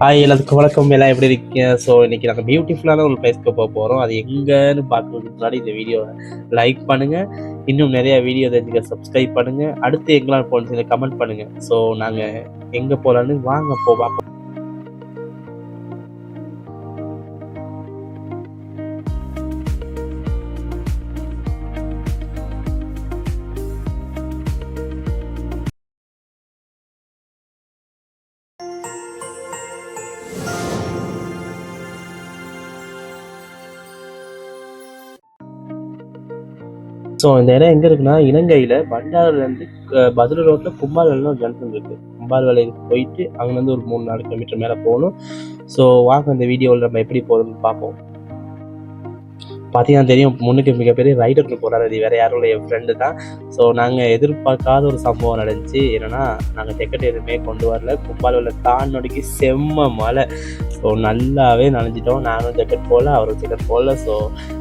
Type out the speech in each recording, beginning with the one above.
Hi எல்லாத்துக்கும் வணக்கம். எல்லாம் எப்படி இருக்கீங்க? ஸோ இன்னைக்கு நாங்கள் பியூட்டிஃபுல்லான ஒரு பிளேஸ்க்கு போக போகிறோம் அது எங்கேன்னு பார்க்கறதுக்கு முன்னாடி இந்த வீடியோவை லைக் பண்ணுங்க. இன்னும் நிறைய வீடியோ தெரிஞ்சுக்க சப்ஸ்கிரைப் பண்ணுங்க. அடுத்து எங்களால் போகணும் கமெண்ட் பண்ணுங்க. ஸோ நாங்கள் எங்கே போகலான்னு வாங்க போ பார்ப்போம். ஸோ இந்த இடம் எங்கே இருக்குன்னா இலங்கையில் பண்டாரிலேருந்து பதில் ரோட்டில் கும்பால்வேலைன்னு ஒரு ஜங்ஷன் இருக்குது கும்பால்வேலைக்கு போயிட்டு அங்கேருந்து ஒரு மூணு நாலு கிலோமீட்டர் மேலே போகணும். ஸோ வாங்க இந்த வீடியோவில் நம்ம எப்படி போகுதுன்னு பார்ப்போம். பார்த்தீங்கன்னா தெரியும் முன்னுக்கு மிகப்பெரிய ரைடர் போகிறாரு அது வேறு யாரும் இல்லை என் ஃப்ரெண்டு தான். ஸோ நாங்கள் எதிர்பார்க்காத ஒரு சம்பவம் நடந்துச்சு. என்னென்னா நாங்கள் டிக்கெட் எதுவுமே கொண்டு வரல. கும்பாலூரில் தாண்டோடிக்கு செம்ம மழை. ஸோ நல்லாவே நனைஞ்சிட்டோம். நானும் ஜக்கெட் போடல அவரும் ஜெக்கெட் போடல ஸோ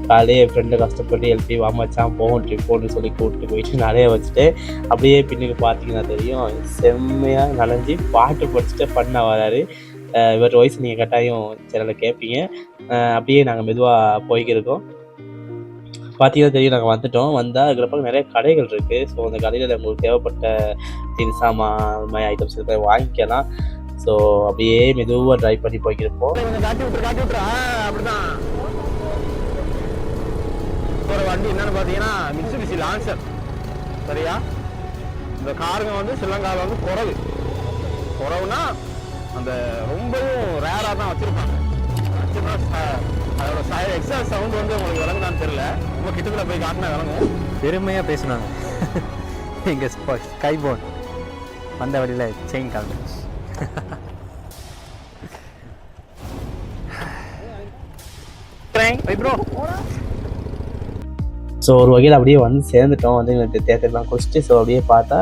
காலையே என் ஃப்ரெண்டு கஷ்டப்பட்டு எழுப்பி வாமச்சான் போகும் ட்ரிப் போகணும்னு சொல்லி கூப்பிட்டு போயிட்டு நிறைய வச்சுட்டு அப்படியே பின்னுக்கு பார்த்தீங்கன்னா தெரியும் செம்மையாக நனைஞ்சு பாட்டு படிச்சுட்டு பண்ண வராரு. இவர் வாய்ஸ் நீங்கள் கட்டாயம் சேனலில் கேட்பீங்க அப்படியே நாங்கள் மெதுவாக போய்க்கிருக்கோம். பார்த்தீங்கன்னா தெரியும் நாங்கள் வந்துட்டோம். வந்தால் இருக்கிறப்ப நிறைய கடைகள் இருக்குது ஸோ அந்த கடையில் உங்களுக்கு தேவைப்பட்ட தின்சாமான் அது மாதிரி ஐட்டம்ஸ் இருக்கிற வாங்கிக்கலாம். ஸோ அப்படியே மெதுவாக ட்ரை பண்ணி போய்க்கிருப்போம். காட்டி காட்டி அப்படிதான். ஒரு வண்டி என்னன்னு பார்த்தீங்கன்னா மிட்சுபிசி லான்சர் சரியா? இந்த காருங்க வந்து ஸ்ரீலங்காவில் வந்து குறவு. குறவுனா அந்த ரொம்பவும் ரேராக தான் வச்சுருப்பாங்க. அதோட சை எக்ஸா சவுண்ட் வந்து உங்களுக்கு விளங்குதான்னு தெரியல. ரொம்ப கிட்டத்தில் போய் காட்டினா விளங்கும். பெருமையாக பேசினாங்க. எங்கள் ஸ்கைபோன் வந்த வழியில் செயின் ப்ரோ ஸோ ஒரு வகையில் அப்படியே வந்து சேர்ந்துட்டோம். வந்து எங்களுக்கு தேட்டர்லாம் குடிச்சிட்டு ஸோ அப்படியே பார்த்தா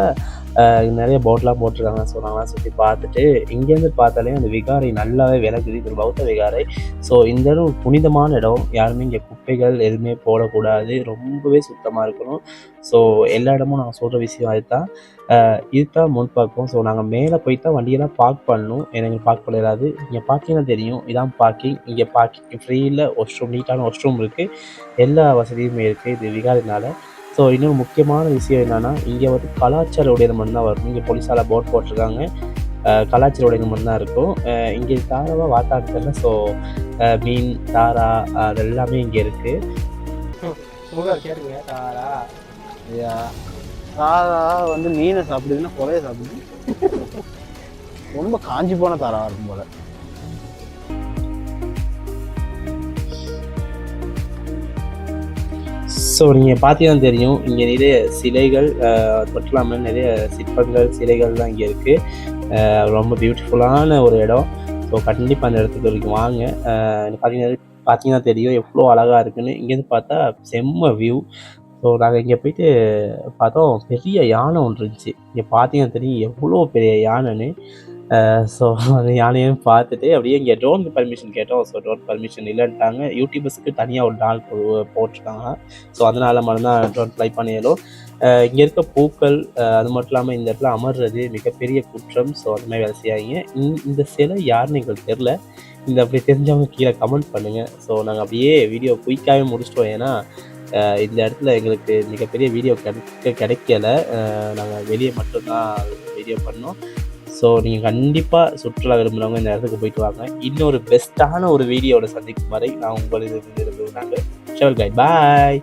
நிறைய போட்லாம் போட்டிருக்காங்க ஸோ நாங்களாம் சுற்றி பார்த்துட்டு இங்கேருந்து பார்த்தாலே அந்த விகாரை நல்லாவே விளக்குது. இது ஒரு பௌத்த விகாரை. ஸோ இந்த இடம் புனிதமான இடம். யாருமே இங்கே குப்பைகள் எதுவுமே போடக்கூடாது. ரொம்பவே சுத்தமாக இருக்கணும். ஸோ எல்லா இடமும் நாங்கள் சொல்கிற விஷயம் அதுதான். அஹ், இதுதான் முன்பாக்கம் ஸோ நாங்கள் மேலே போய் தான் வண்டியெல்லாம் பார்க் பண்ணணும். எனக்கு பார்க் பண்ணலாது இங்கே பார்த்தீங்கன்னா தெரியும். இதான் பார்க்கிங் இங்கே பார்க்கிங் ஃப்ரீயில் வாஷ் ரூம் நீட்டான வாஷ் ரூம் இருக்குது எல்லா வசதியுமே இருக்குது இது விகாரினால ஸோ இன்னொரு முக்கியமான விஷயம் என்னென்னா இங்கே வந்து கலாச்சார உடையில மட்டும்தான் வரும். இங்கே போலீஸால் போட் போட்டிருக்காங்க. அஹ் கலாச்சார உடையில மட்டும்தான் இருக்கும். இங்கே தாராவாக வாத்தாடுறதுல ஸோ மீன் தாரா அது எல்லாமே இங்கே இருக்குது கேட்டுங்க. தாரா தாரா வந்து மீனை சாப்பிடுதுன்னா குறைய சாப்பிடுது. ரொம்ப காஞ்சி போன தாரா இருக்கும் போல. ஸோ நீங்கள் பார்த்தீங்கன்னா தெரியும் இங்கே நிறைய சிலைகள் அது மட்டும் இல்லாமல் நிறைய சிற்பங்கள் சிலைகள்லாம் இங்கே இருக்குது ரொம்ப பியூட்டிஃபுல்லான ஒரு இடம். ஸோ கண்டிப்பாக அந்த இடத்துக்கு வரைக்கும் வாங்க. பார்த்தீங்கன்னா பார்த்தீங்கன்னா தெரியும் எவ்வளோ அழகாக இருக்குன்னு. இங்கேருந்து பார்த்தா செம்ம வியூ ஸோ நாங்கள் இங்கே போயிட்டு பார்த்தோம் பெரிய யானை ஒன்று இருந்துச்சு. இங்கே பார்த்தீங்கன்னா தெரியும் எவ்வளோ பெரிய யானைன்னு. ஸோ அது யானையும் பார்த்துட்டு அப்படியே இங்கே ட்ரோன் பர்மிஷன் கேட்டோம். ஸோ ட்ரோன் பர்மிஷன் இல்லைன்ட்டாங்க. யூடியூபர்ஸுக்கு தனியாக ஒரு நாள் போ- போட்டிருக்காங்க. ஸோ அதனால் மட்டும்தான் ட்ரோன் ஃப்ளை பண்ணியலும் இங்கே இருக்க பூக்கள் அது மட்டும் இல்லாமல் இந்த இடத்துல அமர்றது மிகப்பெரிய குற்றம். ஸோ அந்த மாதிரி வேலை செய்யாதீங்க. இந்த- சிலை யாருன்னு எங்களுக்கு தெரில இந்த அப்படி தெரிஞ்சவங்க கீழே கமெண்ட் பண்ணுங்கள் ஸோ நாங்கள் அப்படியே வீடியோ குயிக்காகவே முடிச்சிட்டோம். ஏன்னா இந்த இடத்துல எங்களுக்கு மிகப்பெரிய வீடியோ கிடைக்க கிடைக்கல. நாங்கள் வெளியே மட்டும்தான் வீடியோ பண்ணோம். ஸோ நீங்கள் கண்டிப்பாக சுற்றுலா விரும்புகிறவங்க இந்த இடத்துக்கு போயிட்டு வாங்க. இன்னொரு பெஸ்ட்டான ஒரு வீடியோவோட சந்திக்கும் வரை நான் உங்களுக்கு நாங்கள் ஷவல் பாய் பாய்